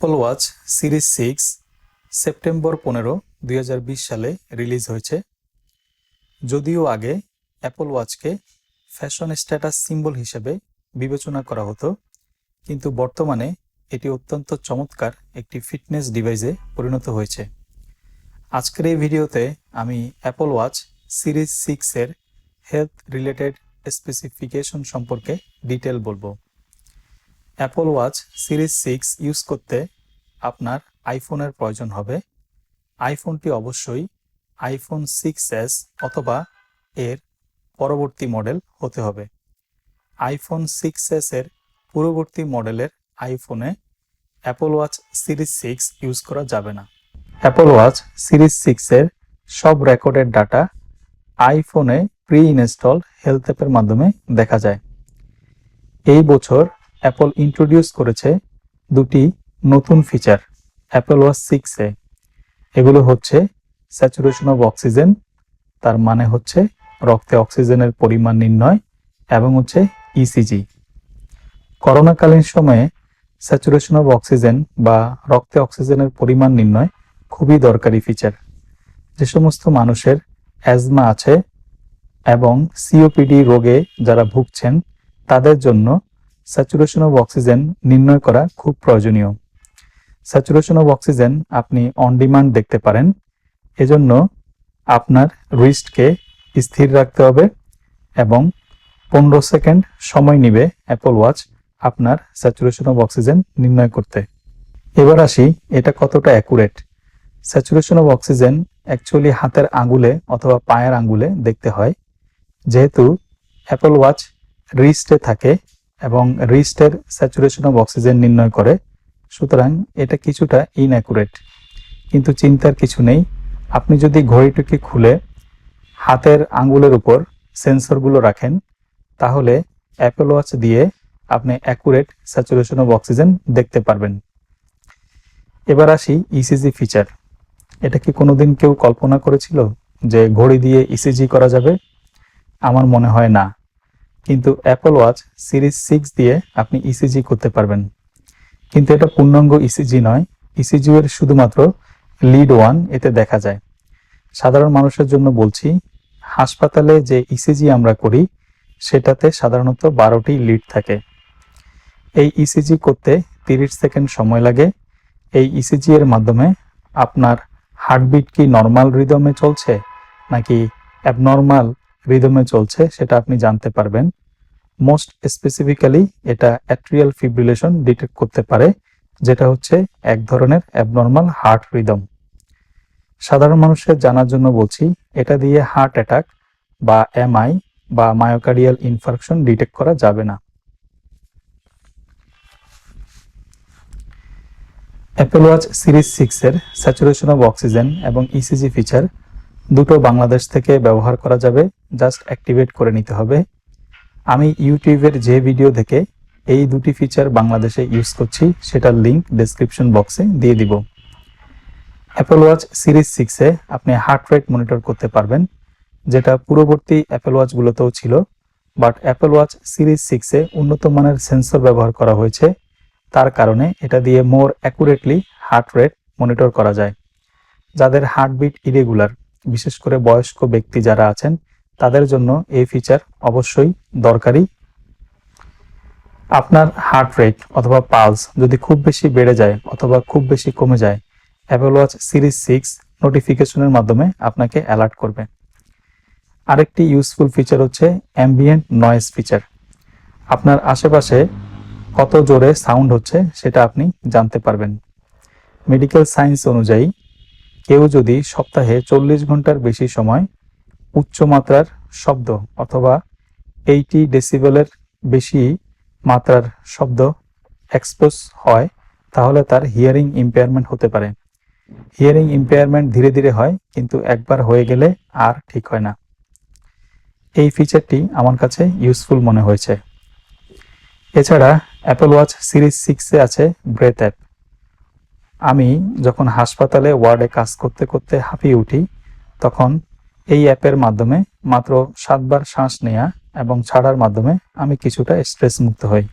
Apple watch series six September পনেরো, দুই সালে রিলিজ হয়েছে। যদিও আগে অ্যাপল ওয়াচকে ফ্যাশন স্ট্যাটাস সিম্বল হিসেবে বিবেচনা করা হতো, কিন্তু বর্তমানে এটি অত্যন্ত চমৎকার একটি ফিটনেস ডিভাইসে পরিণত হয়েছে। আজকের এই ভিডিওতে আমি অ্যাপল ওয়াচ সিরিজ সিক্সের হেলথ রিলেটেড স্পেসিফিকেশন সম্পর্কে ডিটেল বলব। Apple watch series six use করতে আপনার আইফোনের প্রয়োজন হবে। আইফোনটি অবশ্যই আইফোন সিক্স এস অথবা এর পরবর্তী মডেল হতে হবে। আইফোন সিক্স এস এর পূর্ববর্তী মডেলের আইফোনে Apple watch series six use করা যাবে না। অ্যাপল ওয়াচ সিরিজ সিক্সের সব রেকর্ডের ডাটা আইফোনে প্রি ইনস্টল হেলথ অ্যাপের মাধ্যমে দেখা যায়। এই বছর অ্যাপল ইন্ট্রোডিউস করেছে দুটি নতুন ফিচার অ্যাপল ওয়াচ সিক্সে এগুলো হচ্ছে স্যাচুরেশন অফ অক্সিজেন তার মানে হচ্ছে রক্তে অক্সিজেনের পরিমাণ নির্ণয় এবং হচ্ছে ইসিজি করোনাকালীন সময়ে স্যাচুরেশন অফ অক্সিজেন বা রক্তে অক্সিজেনের পরিমাণ নির্ণয় খুবই দরকারি ফিচার যে সমস্ত মানুষের অ্যাজমা আছে এবং সিওপিডি রোগে যারা ভুগছেন, তাদের জন্য স্যাচুরেশন অফ অক্সিজেন নির্ণয় করা খুব প্রয়োজনীয়। স্যাচুরেশন অফ অক্সিজেন আপনি অন ডিমান্ড দেখতে পারেন। এজন্য আপনার রিস্টকে স্থির রাখতে হবে এবং পনেরো সেকেন্ড সময় নিবে অ্যাপল ওয়াচ আপনার স্যাচুরেশন অফ অক্সিজেন নির্ণয় করতে। এবার আসি এটা কতটা accurate saturation of oxygen actually হাতের আঙ্গুলে অথবা পায়ের আঙ্গুলে দেখতে হয়। যেহেতু অ্যাপল ওয়াচ রিস্টে থাকে এবং রিস্টের স্যাচুরেশন অফ অক্সিজেন নির্ণয় করে। সুতরাং এটা কিছুটা ইনঅ্যাকুরেট কিন্তু চিন্তার কিছু নেই। আপনি যদি ঘড়িটিকে খুলে হাতের আঙ্গুলের উপর সেন্সরগুলো রাখেন, তাহলে অ্যাপল ওয়াচ দিয়ে আপনি অ্যাকুরেট স্যাচুরেশন অফ অক্সিজেন দেখতে পারবেন। এবার আসি ইসিজি ফিচার এটা কি কোনোদিন কেউ কল্পনা করেছিল যে ঘড়ি দিয়ে ইসিজি করা যাবে? আমার মনে হয় না। কিন্তু অ্যাপল ওয়াচ সিরিজ সিক্স দিয়ে আপনি ইসিজি করতে পারবেন। কিন্তু এটা পূর্ণাঙ্গ ইসিজি নয় ইসিজি এর শুধুমাত্র লিড ওয়ান এতে দেখা যায়। সাধারণ মানুষের জন্য বলছি, হাসপাতালে যে ইসিজি আমরা করি, সেটাতে সাধারণত বারোটি লিড থাকে। এই ইসিজি করতে তিরিশ সেকেন্ড সময় লাগে। এই ইসিজি এর মাধ্যমে আপনার হার্টবিট কি নর্মাল রিদমে চলছে, নাকি অ্যাবনর্মাল রিদমে চলছে, সেটা আপনি জানতে পারবেন। মোস্ট স্পেসিফিক্যালি এটা অ্যাট্রিয়াল ফিব্রিলেশন ডিটেক্ট করতে পারে, যেটা হচ্ছে এক ধরনের অ্যাবনর্মাল হার্ট রিদম সাধারণ মানুষের জানার জন্য বলছি, এটা দিয়ে হার্ট অ্যাটাক বা এমআই বা মায়োকার্ডিয়াল ইনফার্কশন ডিটেক্ট করা যাবে না। অ্যাপল ওয়াচ সিরিজ সিক্সের স্যাচুরেশন অব অক্সিজেন এবং ইসিজি ফিচার দুটো বাংলাদেশ থেকে ব্যবহার করা যাবে জাস্ট অ্যাক্টিভেট করে নিতে হবে। আমি ইউটিউবের যে ভিডিও দেখে এই দুটি ফিচার বাংলাদেশে ইউজ করছি, সেটার লিঙ্ক ডেসক্রিপশন বক্সে দিয়ে দিব। অ্যাপল ওয়াচ সিরিজ সিক্সে আপনি হার্ট রেট মনিটর করতে পারবেন, যেটা পূর্ববর্তী অ্যাপল ওয়াচগুলোতেও ছিল বাট অ্যাপল ওয়াচ সিরিজ সিক্সে উন্নত মানের সেন্সর ব্যবহার করা হয়েছে, তার কারণে এটা দিয়ে more accurately heart rate monitor করা যায়। যাদের হার্টবিট ইরেগুলার বিশেষ করে বয়স্ক ব্যক্তি যারা আছেন, তাদের জন্য এই ফিচার অবশ্যই দরকারি। আপনার হার্ট রেট অথবা পালস যদি খুব বেশি বেড়ে যায় অথবা খুব বেশি কমে যায় অ্যাপল ওয়াচ সিরিজ সিক্স নোটিফিকেশনের মাধ্যমে আপনাকে অ্যালার্ট করবে। আরেকটি ইউজফুল ফিচার হচ্ছে অ্যাম্বিয়েন্ট নয়েজ ফিচার আপনার আশেপাশে কত জোরে সাউন্ড হচ্ছে সেটা আপনি জানতে পারবেন। মেডিকেল সায়েন্স অনুযায়ী কেউ যদি সপ্তাহে চল্লিশ ঘণ্টার বেশি সময় উচ্চমাত্রার শব্দ অথবা এইটি ডেসিবেলের বেশি মাত্রার শব্দ এক্সপোজ হয়, তাহলে তার হিয়ারিং ইম্পেয়ারমেন্ট হতে পারে। হিয়ারিং ইম্পেয়ারমেন্ট ধীরে ধীরে হয়, কিন্তু একবার হয়ে গেলে আর ঠিক হয় না। এই ফিচারটি আমার কাছে ইউজফুল মনে হয়েছে। এছাড়া অ্যাপল ওয়াচ সিরিজ সিক্সে আছে ব্রেথ অ্যাপ আমি যখন হাসপাতালে ওয়ার্ডে কাজ করতে করতে হাঁপিয়ে উঠি, তখন এই অ্যাপের মাধ্যমে মাত্র সাতবার শ্বাস নেওয়া এবং ছাড়ার মাধ্যমে আমি কিছুটা স্ট্রেস মুক্ত হই।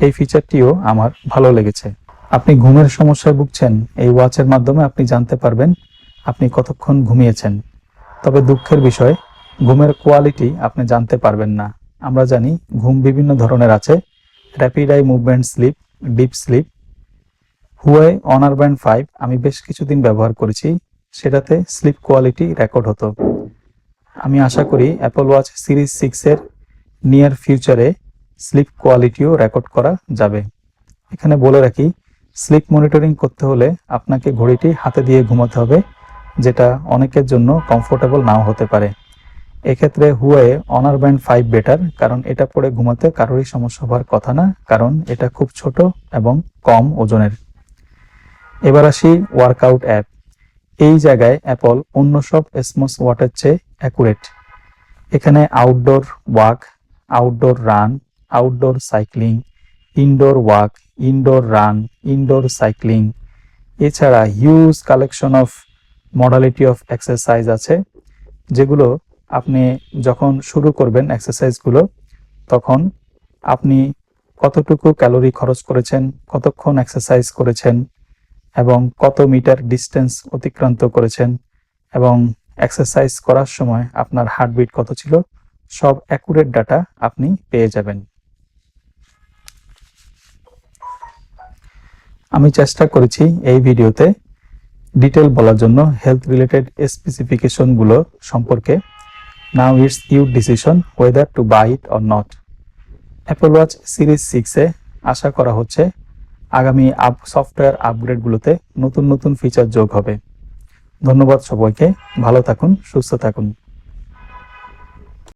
এই ফিচারটিও আমার ভালো লেগেছে। আপনি ঘুমের সমস্যায় ভুগছেন, এই ওয়াচের মাধ্যমে আপনি জানতে পারবেন আপনি কতক্ষণ ঘুমিয়েছেন। তবে দুঃখের বিষয়, ঘুমের কোয়ালিটি আপনি জানতে পারবেন না। আমরা জানি ঘুম বিভিন্ন ধরনের আছে rapid eye movement sleep deep sleep Huawei Honor band five আমি বেশ কিছুদিন ব্যবহার করেছি, সেটাতে স্লিপ কোয়ালিটি রেকর্ড হতো। আমি আশা করি অ্যাপল ওয়াচ সিরিজ সিক্সের নিয়ার ফিউচারে স্লিপ কোয়ালিটিও রেকর্ড করা যাবে। এখানে বলে রাখি স্লিপ মনিটরিং করতে হলে আপনাকে ঘড়িটি হাতে দিয়ে ঘুমাতে হবে, যেটা অনেকের জন্য কমফোর্টেবল নাও হতে পারে। এক্ষেত্রে Huawei Honor band five better কারণ এটা পরে ঘুমাতে কারোরই সমস্যা হওয়ার কথা না, কারণ এটা খুব ছোট এবং কম ওজনের। এবার আসি ওয়ার্কআউট অ্যাপ এই জায়গায় অ্যাপল অন্য সব স্মোস ওয়াটের চেয়ে অ্যাকুরেট এখানে outdoor walk outdoor run outdoor cycling indoor walk indoor run indoor cycling এছাড়া huge collection of modality of exercise আছে, যেগুলো আপনি যখন শুরু করবেন এক্সারসাইজগুলো তখন আপনি কতটুকু ক্যালোরি খরচ করেছেন, কতক্ষণ এক্সারসাইজ করেছেন এবং কত মিটার ডিস্টেন্স অতিক্রান্ত করেছেন এবং এক্সারসাইজ করার সময় আপনার হার্টবিট কত ছিল, সব অ্যাকুরেট ডাটা আপনি পেয়ে যাবেন। আমি চেষ্টা করেছি এই ভিডিওতে ডিটেল বলার জন্য হেলথ রিলেটেড স্পেসিফিকেশনগুলো সম্পর্কে। Now it's your decision whether to buy it or not Apple watch series সিক্সে আশা করা হচ্ছে আগামী আপ সফটওয়্যার আপগ্রেডগুলোতে নতুন নতুন ফিচার যোগ হবে। ধন্যবাদ সবাইকে। ভালো থাকুন, সুস্থ থাকুন।